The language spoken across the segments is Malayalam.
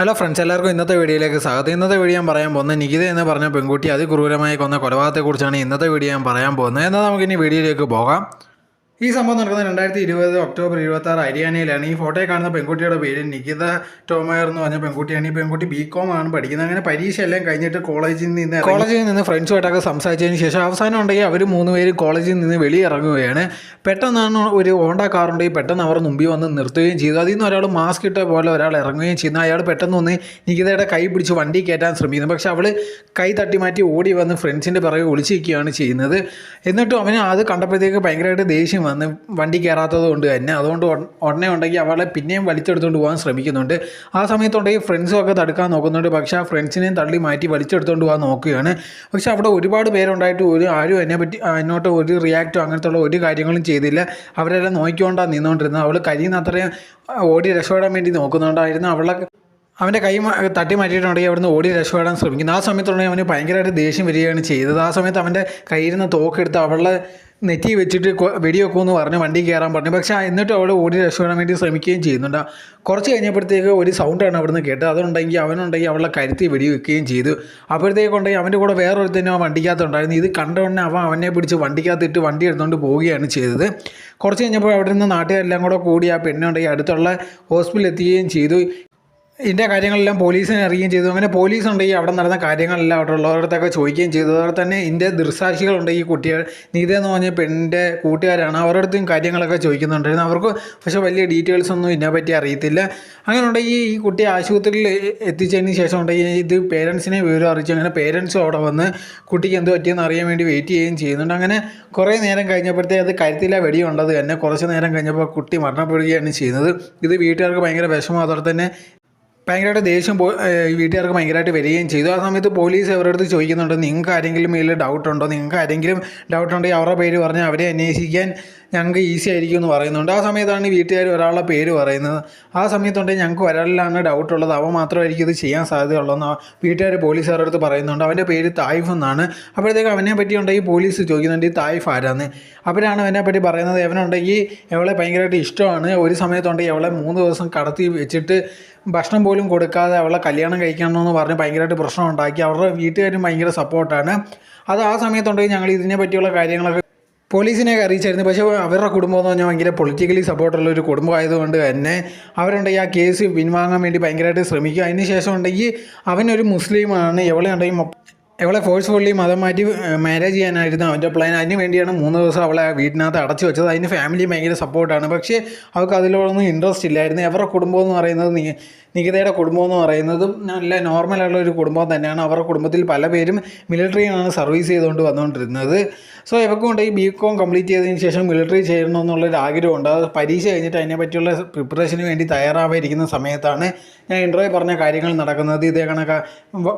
ഹലോ ഫ്രണ്ട്സ് എല്ലാവർക്കും ഇന്നത്തെ വീഡിയോയിലേക്ക് സ്വാഗതം. ഇന്നത്തെ വീഡിയോ ഞാൻ പറയാൻ പോകുന്നത് നികിത എന്ന് പറഞ്ഞ പെൺകുട്ടി അതിക്രൂരമായി കൊന്ന കൊലപാതകത്തെക്കുറിച്ചാണ് ഇന്നത്തെ വീഡിയോ ഞാൻ പറയാൻ പോകുന്നത്. എന്നാൽ നമുക്കിനി വീഡിയോയിലേക്ക് പോകാം. ഈ സംഭവം നടക്കുന്നത് രണ്ടായിരത്തി ഇരുപത് ഒക്ടോബർ ഇരുപത്തി ആറ് ഹരിയാനയിലാണ്. ഈ ഫോട്ടോയിൽ കാണുന്ന പെൺകുട്ടിയുടെ പേര് നികിത ടോമയർ എന്ന് പറഞ്ഞ പെൺകുട്ടിയാണ്. ഈ പെൺകുട്ടി ബി കോം ആണ് പഠിക്കുന്നത്. അങ്ങനെ പരീക്ഷ എല്ലാം കഴിഞ്ഞിട്ട് കോളേജിൽ നിന്ന് കോളേജിൽ നിന്ന് ഫ്രണ്ട്സുമായിട്ടൊക്കെ സംസാരിച്ചതിന് ശേഷം അവസാനം ഉണ്ടെങ്കിൽ അവർ മൂന്ന് പേര് കോളേജിൽ നിന്ന് വെളിയിറങ്ങുകയാണ്. പെട്ടെന്നാണ് ഒരു ഹോണ്ട കാറുണ്ടെങ്കിൽ പെട്ടെന്ന് അവർ മുമ്പിൽ വന്ന് നിർത്തുകയും ചെയ്തു. അതിൽ നിന്ന് ഒരാൾ മാസ്ക് ഇട്ട പോലെ ഒരാൾ ഇറങ്ങുകയും ചെയ്യുന്നു. അയാൾ പെട്ടെന്ന് വന്ന് നികിതയുടെ കൈ പിടിച്ച് വണ്ടി കയറ്റാൻ ശ്രമിക്കുന്നു. പക്ഷെ അവൾ കൈ തട്ടി മാറ്റി ഓടി വന്ന് ഫ്രണ്ട്സിന്റെ പിറകെ ഒളിച്ചിരിക്കുകയാണ് ചെയ്യുന്നത്. എന്നിട്ടും അവന് അത് കണ്ടപ്പോഴത്തേക്ക് ഭയങ്കരമായിട്ട് ദേഷ്യം വന്ന് വണ്ടി കയറാത്തത് കൊണ്ട് തന്നെ. അതുകൊണ്ട് ഉട- ഉടനെ ഉണ്ടെങ്കിൽ അവളെ പിന്നെയും വലിച്ചെടുത്തുകൊണ്ട് പോകാൻ ശ്രമിക്കുന്നുണ്ട്. ആ സമയത്തുണ്ടെങ്കിൽ ഫ്രണ്ട്സും ഒക്കെ തടുക്കാൻ നോക്കുന്നുണ്ട്. പക്ഷേ ആ ഫ്രണ്ട്സിനെയും തള്ളി മാറ്റി വലിച്ചെടുത്തുകൊണ്ട് പോകാൻ നോക്കുകയാണ്. പക്ഷേ അവിടെ ഒരുപാട് പേരുണ്ടായിട്ട് ഒരു ആരും എന്നെ പറ്റി എന്നോട്ട് ഒരു റിയാക്റ്റോ അങ്ങനത്തെ ഉള്ള ഒരു കാര്യങ്ങളും ചെയ്തില്ല. അവരെല്ലാം നോക്കിക്കൊണ്ടാണ് നിന്നുകൊണ്ടിരുന്നത് അവൾ കഴിയുന്ന അത്രയും ഓടി രക്ഷപ്പെടാൻ വേണ്ടി നോക്കുന്നുണ്ടായിരുന്നു. അവളെ അവന്റെ കൈ തട്ടി മാറ്റിയിട്ടുണ്ടെങ്കിൽ അവിടുന്ന് ഓടി രക്ഷപ്പെടാൻ ശ്രമിക്കുന്നു. ആ സമയത്തുണ്ടെങ്കിൽ അവന് ഭയങ്കരമായിട്ട് ദേഷ്യം വരികയാണ് ചെയ്തത്. ആ സമയത്ത് അവന്റെ കയ്യിൽ നിന്ന് തോക്കെടുത്ത് അവളെ നെറ്റി വെച്ചിട്ട് വെടിയൊക്കെ വെടിവെക്കുമെന്ന് പറഞ്ഞ് വണ്ടി കയറാൻ പറഞ്ഞു. പക്ഷേ എന്നിട്ട് അവൾ ഓടി രക്ഷപ്പെടാൻ വേണ്ടി ശ്രമിക്കുകയും ചെയ്യുന്നുണ്ട്. കുറച്ച് കഴിഞ്ഞപ്പോഴത്തേക്ക് ഒരു സൗണ്ടാണ് അവിടുന്ന് കേട്ടത്. അതുണ്ടെങ്കിൽ അവനുണ്ടെങ്കിൽ അവളെ കരുത്തി വെടിവെക്കുകയും ചെയ്തു. അപ്പോഴത്തേക്കുണ്ടെങ്കിൽ അവന്റെ കൂടെ വേറൊരുത്തനും ആ വണ്ടിക്കകത്തുണ്ടായിരുന്നു ഇത് കണ്ട ഉടനെ അവൻ അവനെ പിടിച്ച് വണ്ടിക്കകത്തിട്ട് വണ്ടി എടുത്തുകൊണ്ട് പോവുകയാണ് ചെയ്തത്. കുറച്ച് കഴിഞ്ഞപ്പോൾ അവിടെ നിന്ന് നാട്ടുകാരെല്ലാം കൂടെ കൂടി ആ പെണ്ണുണ്ടെങ്കിൽ അടുത്തുള്ള ഹോസ്പിറ്റലിൽ എത്തുകയും ചെയ്തു. ഇതിന്റെ കാര്യങ്ങളെല്ലാം പോലീസിനെ അറിയുകയും ചെയ്തു. അങ്ങനെ പോലീസ് ഉണ്ടെങ്കിൽ അവിടെ നടന്ന കാര്യങ്ങളെല്ലാം അവിടെ ഉള്ളവരടുത്തൊക്കെ ചോദിക്കുകയും ചെയ്തു. അതുപോലെ തന്നെ ഇതിന്റെ ദൃസാക്ഷികളുണ്ട് ഈ കുട്ടികൾ. നീത എന്ന് പറഞ്ഞ പെണ്ണിന്റെ കൂട്ടുകാരാണ്. അവരുടെ അടുത്തും കാര്യങ്ങളൊക്കെ ചോദിക്കുന്നുണ്ടായിരുന്നു. അവർക്ക് പക്ഷേ വലിയ ഡീറ്റെയിൽസ് ഒന്നും ഇതിനെപ്പറ്റി അറിയത്തില്ല. അങ്ങനെ ഉണ്ടെങ്കിൽ ഈ കുട്ടി ആശുപത്രിയിൽ എത്തിച്ചതിന് ശേഷം ഉണ്ടെങ്കിൽ ഇത് പേരൻസിനെ വിവരം അറിയിച്ചു. അങ്ങനെ പേരൻസും അവിടെ വന്ന് കുട്ടിക്ക് എന്ത് പറ്റിയെന്ന് അറിയാൻ വേണ്ടി വെയിറ്റ് ചെയ്യുകയും ചെയ്യുന്നുണ്ട്. അങ്ങനെ കുറേ നേരം കഴിഞ്ഞപ്പോഴത്തേ അത് കരുത്തില്ല വെടിയുണ്ടത് തന്നെ. കുറച്ച് നേരം കഴിഞ്ഞപ്പോൾ കുട്ടി മരണപ്പെടുകയാണ് ചെയ്യുന്നത്. ഇത് വീട്ടുകാർക്ക് ഭയങ്കര വിഷമം. അതുപോലെ തന്നെ ഭയങ്കരമായിട്ട് ദേഷ്യം വീട്ടുകാർക്ക് ഭയങ്കരമായിട്ട് വരികയും ചെയ്തു. ആ സമയത്ത് പോലീസ് അവരുടെ അടുത്ത് ചോദിക്കുന്നുണ്ട് നിങ്ങൾക്ക് ആരെങ്കിലും ഇതിൽ ഡൗട്ട് ഉണ്ടോ? നിങ്ങൾക്ക് ആരെങ്കിലും ഡൗട്ട് ഉണ്ടെങ്കിൽ അവരുടെ പേര് പറഞ്ഞ് അവരെ അന്വേഷിക്കാൻ ഞങ്ങൾക്ക് ഈസി ആയിരിക്കും എന്ന് പറയുന്നുണ്ട്. ആ സമയത്താണ് ഈ വീട്ടുകാർ ഒരാളുടെ പേര് പറയുന്നത്. ആ സമയത്തുണ്ടെങ്കിൽ ഞങ്ങൾക്ക് ഒരാളിലാണ് ഡൗട്ട് ഉള്ളത്. അവൻ മാത്രമായിരിക്കും ഇത് ചെയ്യാൻ സാധ്യതയുള്ളതെന്ന് വീട്ടുകാർ പോലീസുകാരുടെ അടുത്ത് പറയുന്നുണ്ട്. അവന്റെ പേര് തായിഫ് എന്നാണ്. അപ്പോഴത്തേക്ക് അവനെ പറ്റി ഉണ്ടെങ്കിൽ പോലീസ് ചോദിക്കുന്നുണ്ട് ഈ തായിഫ് ആരാന്ന്? അപ്പോഴാണ് അവനെ പറ്റി പറയുന്നത്. അവനുണ്ടെങ്കിൽ അവളെ ഭയങ്കരമായിട്ട് ഇഷ്ടമാണ്. ഒരു സമയത്തുണ്ടെങ്കിൽ അവളെ മൂന്ന് ദിവസം കടത്തി വെച്ചിട്ട് ഭക്ഷണം പോലും കൊടുക്കാതെ അവളെ കല്യാണം കഴിക്കണമെന്ന് പറഞ്ഞ് ഭയങ്കരമായിട്ട് പ്രശ്നം ഉണ്ടാക്കി അവരുടെ വീട്ടുകാരും ഭയങ്കര സപ്പോർട്ടാണ്. അത് ആ സമയത്തുണ്ടെങ്കിൽ ഞങ്ങൾ ഇതിനെ പറ്റിയുള്ള കാര്യങ്ങളൊക്കെ പോലീസിനെയൊക്കെ അറിയിച്ചായിരുന്നു. പക്ഷേ അവരുടെ കുടുംബം എന്ന് പറഞ്ഞാൽ ഭയങ്കര പൊളിറ്റിക്കലി സപ്പോർട്ടുള്ള ഒരു കുടുംബമായതുകൊണ്ട് തന്നെ അവരുണ്ടെങ്കിൽ ആ കേസ് പിൻവാങ്ങാൻ വേണ്ടി ഭയങ്കരമായിട്ട് ശ്രമിക്കും. അതിന് ശേഷം ഉണ്ടെങ്കിൽ അവനൊരു മുസ്ലിമാണ്. എവിടെ ഉണ്ടെങ്കിൽ ഇവളെ ഫോഴ്സ്ഫുള്ളി മതം മാറ്റി മാരേജ് ചെയ്യാനായിരുന്നു. അവന്റെ പ്ലാൻ അതിന് വേണ്ടിയാണ് മൂന്ന് ദിവസം അവളെ വീട്ടിനകത്ത് അടച്ചു വെച്ചത്. അതിന് ഫാമിലി ഭയങ്കര സപ്പോർട്ടാണ് പക്ഷേ അവൾക്ക് അതിലൊന്നും ഇൻട്രസ്റ്റ് ഇല്ലായിരുന്നു. അവരുടെ കുടുംബം എന്ന് പറയുന്നത് നികിതയുടെ കുടുംബം എന്ന് പറയുന്നതും നല്ല നോർമലായിട്ടുള്ള ഒരു കുടുംബം തന്നെയാണ്. അവരുടെ കുടുംബത്തിൽ പല പേരും മിലിറ്ററിയാണ് സർവീസ് ചെയ്തുകൊണ്ട് വന്നുകൊണ്ടിരുന്നത്. സോ ഇവർക്ക് കൊണ്ട് ഈ ബി കോം കംപ്ലീറ്റ് ചെയ്തതിന് ശേഷം മിലിറ്ററി ചെയ്യണമെന്നുള്ളൊരു ആഗ്രഹമുണ്ട്. അത് പരീക്ഷ കഴിഞ്ഞിട്ട് അതിനെ പറ്റിയുള്ള പ്രിപ്പറേഷന് വേണ്ടി തയ്യാറാവാതിരിക്കുന്ന സമയത്താണ് ഞാൻ ഇന്റർവ്യൂ പറഞ്ഞ കാര്യങ്ങൾ നടക്കുന്നത്. ഇതേ കണക്ക്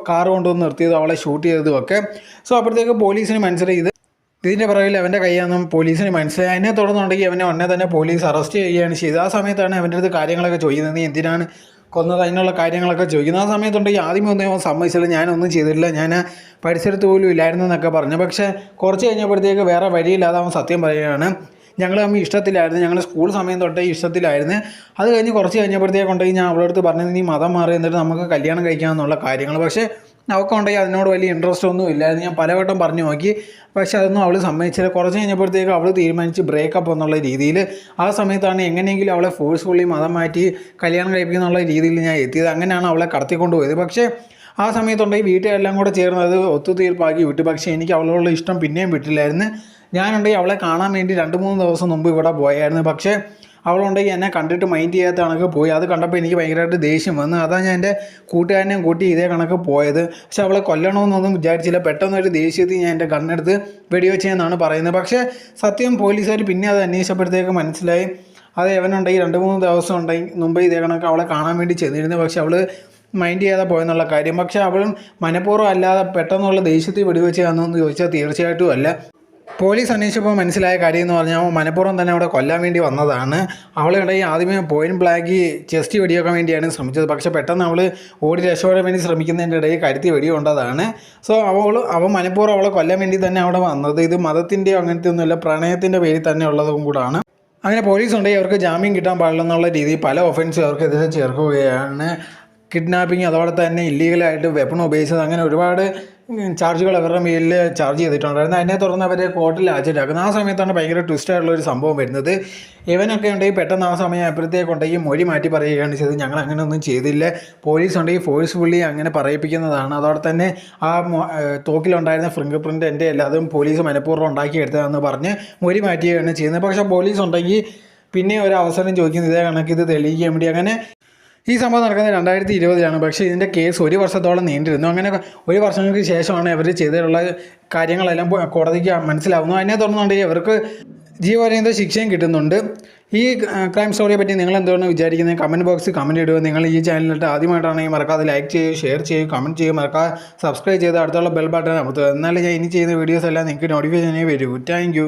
കാർ കൊണ്ടുവന്ന് നിർത്തിയത്. അവളെ ഷൂട്ട് ചെയ്തതും ഒക്കെ സോ അപ്പോഴത്തേക്ക് പോലീസിന് മനസ്സിലായി ഇത് ഇതിന്റെ പുറകിൽ അവന്റെ കൈയാണെന്നും പോലീസിന് മനസ്സിലായി. അതിനെ തുടർന്നുണ്ടെങ്കിൽ അവനെ ഉടനെ തന്നെ പോലീസ് അറസ്റ്റ് ചെയ്യുകയാണ് ചെയ്തത്. ആ സമയത്താണ് അവന്റെ അടുത്ത് കാര്യങ്ങളൊക്കെ ചോദിക്കുന്നത്. നീ എന്തിനാണ് കൊന്നത്? അതിനുള്ള കാര്യങ്ങളൊക്കെ ചോദിക്കുന്നത്. ആ സമയത്തുണ്ടെങ്കിൽ ആദ്യമേ ഒന്നും അവൻ സമ്മതിച്ചില്ല. ഞാനൊന്നും ചെയ്തിട്ടില്ല. ഞാൻ പരിസരത്ത് പോലും ഇല്ലായിരുന്നു എന്നൊക്കെ പറഞ്ഞു. പക്ഷേ കുറച്ച് കഴിഞ്ഞപ്പോഴത്തേക്ക് വേറെ വഴിയില്ലാതെ അവൻ സത്യം പറയുകയാണ്. ഞങ്ങൾ തമ്മിൽ ഇഷ്ടത്തിലായിരുന്നു. ഞങ്ങൾ സ്കൂൾ സമയം തൊട്ടേ ഇഷ്ടത്തിലായിരുന്നു. അത് കഴിഞ്ഞ് കുറച്ച് കഴിഞ്ഞപ്പോഴത്തേക്കുണ്ടെങ്കിൽ ഞാൻ അവളടുത്ത് പറഞ്ഞത് നീ മതം മാറി എന്നിട്ട് നമുക്ക് കല്യാണം കഴിക്കാമെന്നുള്ള കാര്യങ്ങൾ. പക്ഷേ അവൾക്കുണ്ടെങ്കിൽ അതിനോട് വലിയ ഇൻട്രസ്റ്റ് ഒന്നും ഇല്ലായിരുന്നു ഞാൻ പലവട്ടം പറഞ്ഞു നോക്കി. പക്ഷെ അതൊന്നും അവൾ സമ്മതിച്ചില്ല. കുറച്ച് കഴിഞ്ഞപ്പോഴത്തേക്ക് അവൾ തീരുമാനിച്ച് ബ്രേക്കപ്പ് എന്നുള്ള രീതിയിൽ ആ സമയത്താണ് എങ്ങനെയെങ്കിലും അവളെ ഫോഴ്സ്ഫുള്ളി മതം മാറ്റി കല്യാണം കഴിപ്പിക്കുന്നുള്ള രീതിയിൽ ഞാൻ എത്തിയത്. അങ്ങനെയാണ് അവളെ കടത്തിക്കൊണ്ടുപോയത് പക്ഷേ ആ സമയത്തുണ്ടെങ്കിൽ വീട്ടുകാരെല്ലാം കൂടെ ചേർന്ന് അത് ഒത്തുതീർപ്പാക്കി വിട്ടു. പക്ഷേ എനിക്ക് അവളോടുള്ള ഇഷ്ടം പിന്നെയും വിട്ടില്ലായിരുന്നു. ഞാനുണ്ടെങ്കിൽ അവളെ കാണാൻ വേണ്ടി രണ്ട് മൂന്ന് ദിവസം മുമ്പ് ഇവിടെ പോയായിരുന്നു. പക്ഷേ അവളുണ്ടെങ്കിൽ എന്നെ കണ്ടിട്ട് മൈൻഡ് ചെയ്യാത്ത കണക്ക് പോയി. അത് കണ്ടപ്പോൾ എനിക്ക് ഭയങ്കരമായിട്ട് ദേഷ്യം വന്നു. അതാണ് ഞാൻ എന്റെ കൂട്ടുകാരനെയും കൂട്ടി ഇതേ കണക്ക് പോയത്. പക്ഷെ അവളെ കൊല്ലണമെന്നൊന്നും വിചാരിച്ചില്ല. പെട്ടെന്നൊരു ദേഷ്യത്തിൽ ഞാൻ എന്റെ കണ്ണെടുത്ത് വെടിവെച്ചെന്നാണ് പറയുന്നത്. പക്ഷേ സത്യം പോലീസുകാർ പിന്നെ അത് അന്വേഷിച്ചപ്പോഴത്തേക്ക് മനസ്സിലായി. അത് എവനുണ്ടെങ്കിൽ രണ്ട് മൂന്ന് ദിവസം ഉണ്ടെങ്കിൽ മുമ്പ് ഇതേ കണക്ക് അവളെ കാണാൻ വേണ്ടി ചെന്നിരുന്നു. പക്ഷേ അവൾ മൈൻഡ് ചെയ്യാതെ പോയെന്നുള്ള കാര്യം. പക്ഷേ അവളും മനഃപൂർവം അല്ലാതെ പെട്ടെന്നുള്ള ദേഷ്യത്തിൽ വെടിവെച്ചാണെന്ന് ചോദിച്ചാൽ തീർച്ചയായിട്ടും അല്ല. പോലീസ് അന്വേഷിച്ചപ്പോൾ മനസ്സിലായ കാര്യം എന്ന് പറഞ്ഞാൽ മനഃപൂർവം തന്നെ അവിടെ കൊല്ലാൻ വേണ്ടി വന്നതാണ്. അവളുടെ ഈ ആദ്യമേ പോയിന്റ് ബ്ലാക്ക് ചെസ്റ്റ് വെടിയൊക്കെ വേണ്ടിയാണ് ശ്രമിച്ചത്. പക്ഷേ പെട്ടെന്ന് അവൾ ഓടി രക്ഷപ്പെടാൻ വേണ്ടി ശ്രമിക്കുന്നതിന്റെ ഇടയിൽ കരുത്തി വെടിയുണ്ടതാണ് സോ അവൾ അവൻ മനഃപൂർവം അവളെ കൊല്ലാൻ വേണ്ടി തന്നെ അവിടെ വന്നത്. ഇത് മതത്തിന്റെയോ അങ്ങനത്തെ ഒന്നുമില്ല പ്രണയത്തിന്റെ പേരിൽ തന്നെ ഉള്ളതും കൂടാണ്. അങ്ങനെ പോലീസ് ഉണ്ടെങ്കിൽ അവർക്ക് ജാമ്യം കിട്ടാൻ പാടില്ലെന്നുള്ള രീതിയിൽ പല ഒഫൻസും അവർക്കെതിരെ ചേർക്കുകയാണ്. കിഡ്നാപ്പിംഗ് അതോടെ തന്നെ ഇല്ലീഗലായിട്ട് വെപ്പൺ ഉപയോഗിച്ചത്. അങ്ങനെ ഒരുപാട് ചാർജുകൾ അവരുടെ മേലിൽ ചാർജ് ചെയ്തിട്ടുണ്ടായിരുന്നു. അതിനെ തുടർന്ന് അവർ കോർട്ടിൽ ഹാജരാക്കുന്നത് ആ സമയത്താണ് ഭയങ്കര ട്വിസ്റ്റ് ആയിട്ടുള്ള ഒരു സംഭവം വരുന്നത്. ഇവനൊക്കെ ഉണ്ടെങ്കിൽ പെട്ടെന്ന് ആ സമയം അപ്പുറത്തേക്ക് ഉണ്ടെങ്കിൽ മൊഴി മാറ്റി പറയുകയാണ് ചെയ്തത്. ഞങ്ങൾ അങ്ങനെ ഒന്നും ചെയ്തില്ല. പോലീസ് ഉണ്ടെങ്കിൽ ഫോഴ്സ്ഫുള്ളി അങ്ങനെ പറയിപ്പിക്കുന്നതാണ്. അതോടെ തന്നെ ആ തോക്കിലുണ്ടായിരുന്ന ഫിംഗർ പ്രിന്റ് എന്റെ അല്ല അതും പോലീസ് മനഃപൂർവം ഉണ്ടാക്കിയെടുത്തതെന്ന് പറഞ്ഞ് മൊഴി മാറ്റുകയാണ് ചെയ്യുന്നത്. പക്ഷേ പോലീസ് ഉണ്ടെങ്കിൽ പിന്നെ ഒരു അവസരം ചോദിക്കുന്നത് ഇതേ കണക്ക് ഇത് തെളിയിക്കാൻ വേണ്ടി. അങ്ങനെ ഈ സംഭവം നടക്കുന്നത് രണ്ടായിരത്തി ഇരുപതിലാണ് പക്ഷേ ഇതിന്റെ കേസ് ഒരു വർഷത്തോളം നീണ്ടിരുന്നു. അങ്ങനെ ഒരു വർഷങ്ങൾക്ക് ശേഷമാണ് ഇവർ ചെയ്തിട്ടുള്ള കാര്യങ്ങളെല്ലാം കോടതിക്ക് മനസ്സിലാവുന്നു അതിനെ തുടർന്നുണ്ടെങ്കിൽ ഇവർക്ക് ജീവപര്യന്ത ശിക്ഷയും കിട്ടുന്നുണ്ട്. ഈ ക്രൈം സ്റ്റോറിയെ പറ്റി നിങ്ങൾ എന്താണ് വിചാരിക്കുന്നത്? കമന്റ് ബോക്സിൽ കമന്റ് ഇടുക. നിങ്ങൾ ഈ ചാനലിട്ട് ആദ്യമായിട്ടാണെങ്കിൽ മറക്കാതെ ലൈക്ക് ചെയ്യുക ഷെയർ ചെയ്യുക കമന്റ് ചെയ്യുക മറക്കാതെ സബ്സ്ക്രൈബ് ചെയ്ത് അടുത്തുള്ള ബെൽ ബട്ടൺ അമർത്തുക. എന്നാലേ ഞാൻ ഇനി ചെയ്യുന്ന വീഡിയോസ് എല്ലാം നിങ്ങൾക്ക് നോട്ടിഫിക്കേഷനേ വരൂ. താങ്ക്